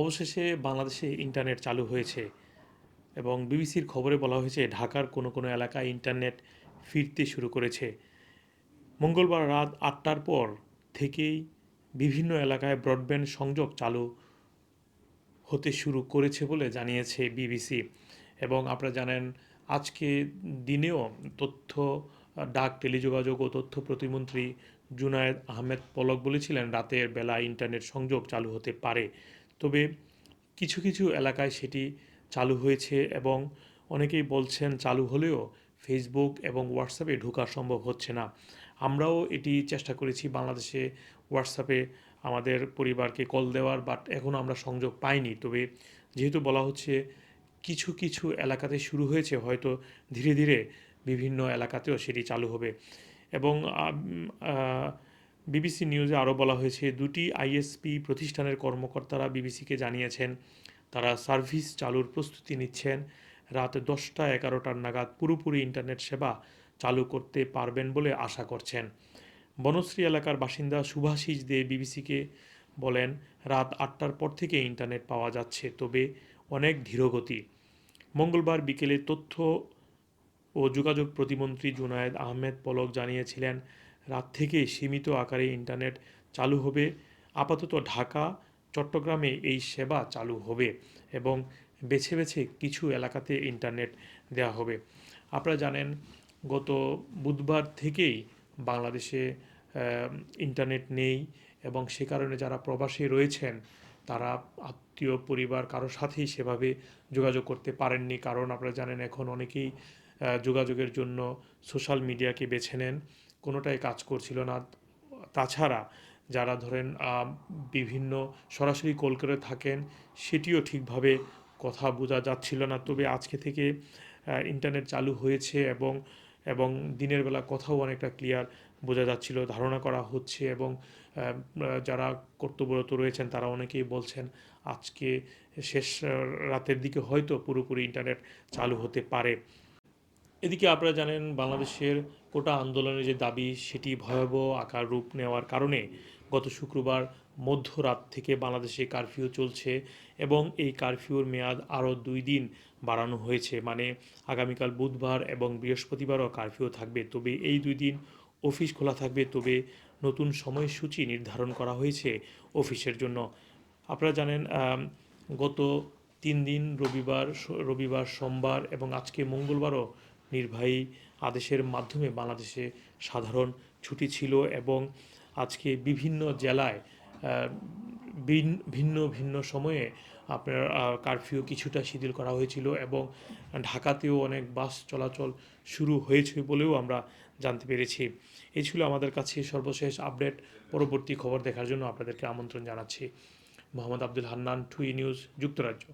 অবশেষে বাংলাদেশে ইন্টারনেট চালু হয়েছে এবং বিবিসির খবরে বলা হয়েছে, ঢাকার কোনো কোনো এলাকায় ইন্টারনেট ফিরতে শুরু করেছে। মঙ্গলবার রাত আটটার পর থেকেই বিভিন্ন এলাকায় ব্রডব্যান্ড সংযোগ চালু হতে শুরু করেছে বলে জানিয়েছে বিবিসি এবং আপনারা জানেন, আজকে দিনেও তথ্য, ডাক, টেলিযোগাযোগ ও তথ্য প্রতিমন্ত্রী জুনায়েদ আহমেদ পলক বলেছিলেন, রাতের বেলা ইন্টারনেট সংযোগ চালু হতে পারে। তবে কিছু কিছু এলাকায় সেটি চালু হয়েছে এবং অনেকেই বলছেন চালু হলেও ফেসবুক এবং হোয়াটসঅ্যাপে ঢোকা সম্ভব হচ্ছে না। আমরাও এটি চেষ্টা করেছি বাংলাদেশে হোয়াটসঅ্যাপে আমাদের পরিবারকে কল দেওয়ার বাট এখনও আমরা সংযোগ পাইনি। তবে যেহেতু বলা হচ্ছে কিছু কিছু এলাকাতে শুরু হয়েছে, হয়তো ধীরে ধীরে বিভিন্ন এলাকাতেও সেটি চালু হবে। এবং বিবিসি নিউজে আরও বলা হয়েছে, দুটি আইএসপি প্রতিষ্ঠানের কর্মকর্তারা বিবিসিকে জানিয়েছেন, তারা সার্ভিস চালুর প্রস্তুতি নিচ্ছেন। রাত দশটা এগারোটার নাগাদ পুরোপুরি ইন্টারনেট সেবা চালু করতে পারবেন বলে আশা করছেন। বনশ্রী এলাকার বাসিন্দা সুভাষিস দে বিবিসিকে বলেন, রাত আটটার পর থেকে ইন্টারনেট পাওয়া যাচ্ছে, তবে অনেক ধীরগতি। মঙ্গলবার বিকেলে তথ্য ও যোগাযোগ প্রতিমন্ত্রী জুনায়েদ আহমেদ পলক জানিয়েছিলেন রাত থেকে সীমিত আকারে ইন্টারনেট চালু হবে। আপাতত ঢাকা, চট্টগ্রামে এই সেবা চালু হবে এবং বেছে বেছে কিছু এলাকাতে ইন্টারনেট দেওয়া হবে। আপনারা জানেন, গত বুধবার থেকেই বাংলাদেশে ইন্টারনেট নেই এবং সে কারণে যারা প্রবাসী রয়েছেন, তারা আত্মীয় পরিবার কারোর সাথেই সেভাবে যোগাযোগ করতে পারেননি। কারণ আপনারা জানেন, এখন অনেকেই যোগাযোগের জন্য সোশ্যাল মিডিয়াকে বেছে নেন। কোনোটাই কাজ করছিল না। তাছাড়া যারা ধরেন বিভিন্ন সরাসরি কল করে থাকেন, সেটিও ঠিকভাবে কথা বোঝা যাচ্ছিল না। তবে আজকে থেকে ইন্টারনেট চালু হয়েছে এবং এবং দিনের বেলা কথাও অনেকটা ক্লিয়ার বোঝা যাচ্ছিল, ধারণা করা হচ্ছে এবং যারা কর্তব্যরত রয়েছেন, তারা অনেকেই বলছেন, আজকে শেষ রাতের দিকে হয়তো পুরোপুরি ইন্টারনেট চালু হতে পারে। এদিকে আপনারা জানেন, বাংলাদেশের কোটা আন্দোলনের যে দাবি, সেটি ভয়াবহ আকার রূপ নেওয়ার কারণে গত শুক্রবার মধ্যরাত থেকে বাংলাদেশে কারফিউ চলছে এবং এই কারফিউর মেয়াদ আরও দুই দিন বাড়ানো হয়েছে। মানে আগামীকাল বুধবার এবং বৃহস্পতিবারও কারফিউ থাকবে। তবে এই দুই দিন অফিস খোলা থাকবে। তবে নতুন সময়সূচি নির্ধারণ করা হয়েছে অফিসের জন্য। আপনারা জানেন গত তিন দিন, রবিবার রবিবার সোমবার এবং আজকে মঙ্গলবারও নির্বাহী আদেশের মাধ্যমে বাংলাদেশে সাধারণ ছুটি ছিল এবং আজকে বিভিন্ন জেলায় ভিন্ন ভিন্ন সময়ে আপনার কারফিউ কিছুটা শিথিল করা হয়েছিল এবং ঢাকাতেও অনেক বাস চলাচল শুরু হয়েছে বলেও আমরা জানতে পেরেছি। এই ছিল আমাদের কাছে সর্বশেষ আপডেট। পরবর্তী খবর দেখার জন্য আপনাদেরকে আমন্ত্রণ জানাচ্ছি। মোহাম্মদ আব্দুল হান্নান, টুই নিউজ, যুক্তরাজ্য।